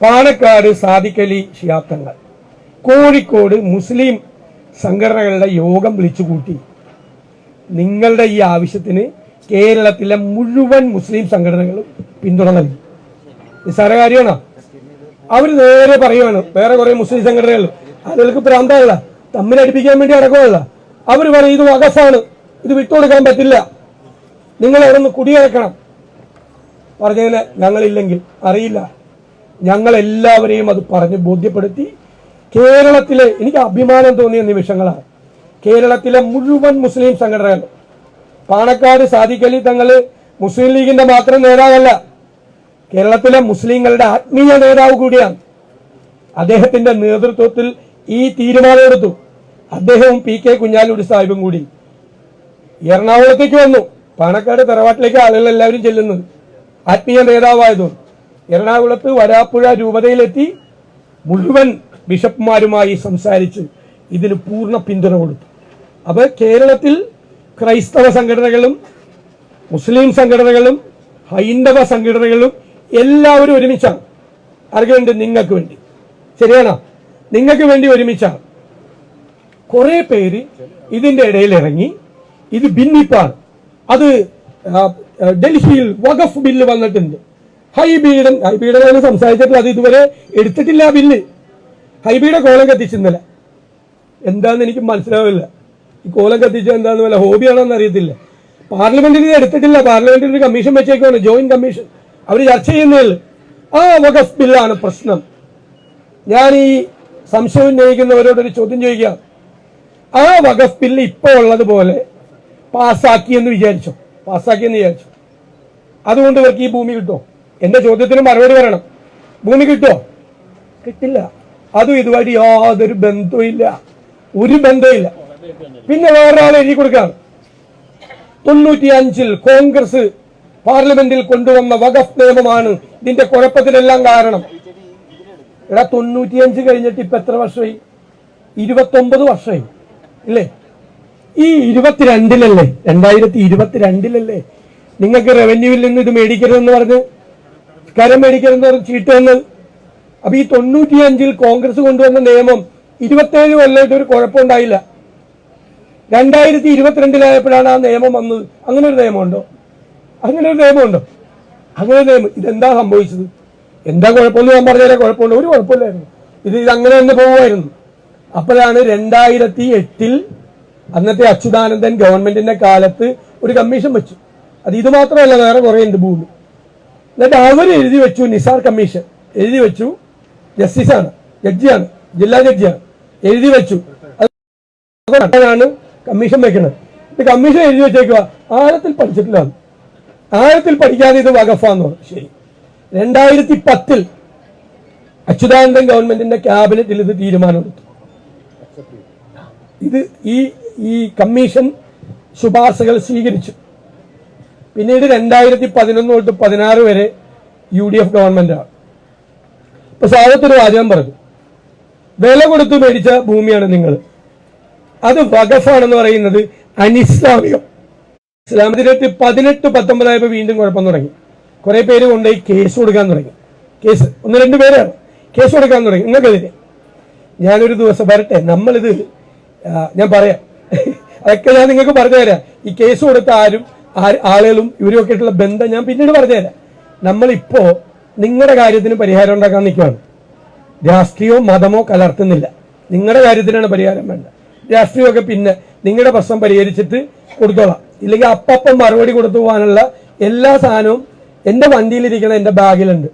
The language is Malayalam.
പാണക്കാട് സാദിക്കലി ഷിയാത്തങ്ങൾ കോഴിക്കോട് മുസ്ലിം സംഘടനകളുടെ യോഗം വിളിച്ചുകൂട്ടി. നിങ്ങളുടെ ഈ ആവശ്യത്തിന് കേരളത്തിലെ മുഴുവൻ മുസ്ലിം സംഘടനകളും പിന്തുണ നൽകി. നിസ്സാര കാര്യമാണോ. അവർ നേരെ പറയുവാണ് വേറെ കുറെ മുസ്ലിം സംഘടനകൾ. ആളുകൾക്ക് പ്രാന്തമല്ല തമ്മിലടിപ്പിക്കാൻ വേണ്ടി അടക്കമല്ല അവർ പറയും ഇത് വകസാണ്. ഇത് വിട്ടുകൊടുക്കാൻ പറ്റില്ല. നിങ്ങൾ അവിടെ നിന്ന് കുടിയിറക്കണം. പറഞ്ഞതിന് ഞങ്ങളില്ലെങ്കിൽ അറിയില്ല. ഞങ്ങൾ എല്ലാവരെയും അത് പറഞ്ഞ് ബോധ്യപ്പെടുത്തി കേരളത്തിലെ എനിക്ക് അഭിമാനം തോന്നിയ നിമിഷങ്ങളാണ്. കേരളത്തിലെ മുഴുവൻ മുസ്ലിം സംഘടനകൾ പാണക്കാട് സാദിഖലി തങ്ങൾ മുസ്ലിം ലീഗിന്റെ മാത്രം നേതാവല്ല കേരളത്തിലെ മുസ്ലിങ്ങളുടെ ആത്മീയ നേതാവ് കൂടിയാണ്. അദ്ദേഹത്തിന്റെ നേതൃത്വത്തിൽ ഈ തീരുമാനമെടുത്തു. അദ്ദേഹവും പി കെ കുഞ്ഞാലൂടി സാഹിബും കൂടി. എറണാകുളത്തേക്ക് വന്നു. പാണക്കാട് തറവാട്ടിലേക്ക് ആളുകൾ എല്ലാവരും ചെല്ലുന്നത് ആത്മീയ നേതാവായതുകൊണ്ട്. എറണാകുളത്ത് വരാപ്പുഴ രൂപതയിലെത്തി മുഴുവൻ ബിഷപ്പുമാരുമായി സംസാരിച്ച് ഇതിന് പൂർണ പിന്തുണ കൊടുത്തു. അപ്പൊ കേരളത്തിൽ ക്രൈസ്തവ സംഘടനകളും മുസ്ലിം സംഘടനകളും ഹൈന്ദവ സംഘടനകളും എല്ലാവരും ഒരുമിച്ചാണ്. ആർക്ക് നിങ്ങൾക്ക് വേണ്ടി. ശരിയാണോ? നിങ്ങൾക്ക് വേണ്ടി ഒരുമിച്ചാണ്. കുറേ പേര് ഇതിന്റെ ഇടയിൽ ഇറങ്ങി ഇത് ഭിന്നിപ്പാണ്. അത് ഡൽഹിയിൽ വഖഫ് ബില്ല് വന്നിട്ടുണ്ട്. ഹൈബീഡൻ ഹൈബീഡനാണ് സംസാരിച്ചിട്ടില്ല. അത് ഇതുവരെ എടുത്തിട്ടില്ല ബില്ല്. ഹൈബീഡ കോലം കത്തിച്ചിന്നല്ല എന്താന്ന് എനിക്ക് മനസ്സിലാവില്ല. ഈ കോലം കത്തിച്ച എന്താന്ന് വല്ല ഹോബിയാണോന്ന് അറിയത്തില്ല. പാർലമെന്റിൽ ഇത് എടുത്തിട്ടില്ല. പാർലമെന്റിൽ ഒരു കമ്മീഷൻ വെച്ചേക്കാണ് ജോയിന്റ് കമ്മീഷൻ. അവർ ചർച്ച ചെയ്യുന്നതിൽ ആ വഖഫ് ബില്ലാണ് പ്രശ്നം. ഞാൻ ഈ സംശയം ഉന്നയിക്കുന്നവരോട് ഒരു ചോദ്യം ചോദിക്കാം. ആ വഖഫ് ബില്ല് ഇപ്പോൾ ഉള്ളതുപോലെ പാസ്സാക്കിയെന്ന് വിചാരിച്ചോ? പാസ്സാക്കിയെന്ന് വിചാരിച്ചു? അതുകൊണ്ട് ഇവർക്ക് ഈ ഭൂമി കിട്ടുമോ? എന്റെ ചോദ്യത്തിന് മറുപടി പറയണം. ഭൂമി കിട്ടുമോ കിട്ടില്ല. അതും ഇതുമായിട്ട് യാതൊരു ബന്ധവുമില്ല ഒരു ബന്ധമില്ല പിന്നെ വേറൊരാൾ എഴുതി കൊടുക്കുകയാണ്. തൊണ്ണൂറ്റി അഞ്ചിൽ കോൺഗ്രസ് പാർലമെന്റിൽ കൊണ്ടുവന്ന വഖഫ് നിയമമാണ് ഇതിന്റെ കുഴപ്പത്തിനെല്ലാം കാരണം. എടാ തൊണ്ണൂറ്റിയഞ്ച് കഴിഞ്ഞിട്ട് ഇപ്പൊ എത്ര വർഷമായി? ഇരുപത്തൊമ്പത് വർഷമായി ഇല്ലേ? ഈ ഇരുപത്തിരണ്ടിലല്ലേ രണ്ടായിരത്തി ഇരുപത്തിരണ്ടിലല്ലേ? നിങ്ങൾക്ക് റവന്യൂവിൽ നിന്ന് ഇത് മേടിക്കരുതെന്ന് പറഞ്ഞ് കരം മേടിക്കരുതെന്ന് പറഞ്ഞ് ചീട്ട് തന്നത് അപ്പൊ ഈ തൊണ്ണൂറ്റിയഞ്ചിൽ കോൺഗ്രസ് കൊണ്ടുവന്ന നിയമം ഇരുപത്തേഴ് കൊല്ലമായിട്ട് ഒരു കുഴപ്പമുണ്ടായില്ല. രണ്ടായിരത്തി ഇരുപത്തിരണ്ടിലായപ്പോഴാണ് ആ നിയമം വന്നത്. അങ്ങനെ ഒരു നിയമമുണ്ടോ? അങ്ങനെ ഒരു നിയമമുണ്ടോ? അങ്ങനെ ഒരു നിയമം. ഇതെന്താ സംഭവിച്ചത്? എന്താ കുഴപ്പമെന്ന് ഞാൻ പറഞ്ഞാലേ കുഴപ്പമുണ്ടോ. ഒരു കുഴപ്പമില്ലായിരുന്നു. ഇത് ഇത് അങ്ങനെ തന്നെ പോവുമായിരുന്നു. അപ്പോഴാണ് രണ്ടായിരത്തി എട്ടിൽ അന്നത്തെ അച്യുതാനന്ദൻ ഗവൺമെന്റിന്റെ കാലത്ത് ഒരു കമ്മീഷൻ വെച്ചു. അത് ഇത് മാത്രമല്ല വേറെ കുറേ ഉണ്ട് ഭൂമി. എന്നിട്ട് അവർ എഴുതി വെച്ചു നിസാർ കമ്മീഷൻ. എഴുതി വെച്ചു ജസ്റ്റിസാണ് ജഡ്ജിയാണ് ജില്ലാ ജഡ്ജിയാണ്. എഴുതി വെച്ചു. അതാണ് കമ്മീഷൻ വെക്കണത് കമ്മീഷൻ എഴുതി വെച്ചേക്കുക ആഴത്തിൽ പഠിച്ചിട്ടില്ല ആഴത്തിൽ പഠിക്കാതെ ഇത് വകഫാന്ന് പറഞ്ഞു. ശരി. രണ്ടായിരത്തി പത്തിൽ അച്യുതാനന്ദൻ ഗവൺമെന്റിന്റെ ക്യാബിനറ്റിൽ ഇത് തീരുമാനമെടുത്തു. ഇത് ഈ ഈ കമ്മീഷൻ ശുപാർശകൾ സ്വീകരിച്ചു. പിന്നീട് രണ്ടായിരത്തി പതിനൊന്ന് തൊട്ട് പതിനാറ് വരെ യു ഡി എഫ് ഗവൺമെന്റാണ്. ഇപ്പൊ സാധത്തൊരു വാചകം പറഞ്ഞു. വില കൊടുത്ത് മേടിച്ച ഭൂമിയാണ് നിങ്ങൾ അത് വകഫാണെന്ന് പറയുന്നത് അനിസ്ലാമികം ഇസ്ലാമത്തിനകത്ത് പതിനെട്ട് പത്തൊമ്പതായപ്പോൾ വീണ്ടും കുഴപ്പം തുടങ്ങി. കുറെ പേര് കൊണ്ടുപോയി കേസ് കൊടുക്കാൻ തുടങ്ങി. കേസ് ഒന്ന് രണ്ട് പേരാണ്. കേസ് കൊടുക്കാൻ തുടങ്ങി. നിങ്ങൾക്കെതിരെ. ഞാനൊരു ദിവസം വരട്ടെ നമ്മളിത് ഞാൻ പറയാം. അതൊക്കെ ഞാൻ നിങ്ങൾക്ക് പറഞ്ഞു തരാം ഈ കേസ് കൊടുത്ത ആരും ആളുകളും ഇവരും ഒക്കെ ആയിട്ടുള്ള ബന്ധം ഞാൻ പിന്നീട് പറഞ്ഞുതരാം. നമ്മളിപ്പോ നിങ്ങളുടെ കാര്യത്തിന് പരിഹാരം ഉണ്ടാക്കാൻ നിൽക്കുകയാണ് രാഷ്ട്രീയമോ മതമോ കലർത്തുന്നില്ല. നിങ്ങളുടെ കാര്യത്തിനാണ് പരിഹാരം വേണ്ട രാഷ്ട്രീയമൊക്കെ പിന്നെ നിങ്ങളുടെ പ്രശ്നം പരിഹരിച്ചിട്ട് കൊടുത്തോളാം. ഇല്ലെങ്കിൽ അപ്പം മറുപടി കൊടുത്തു പോകാനുള്ള എല്ലാ സാധനവും എന്റെ വണ്ടിയിലിരിക്കണ എന്റെ ബാഗിലുണ്ട്.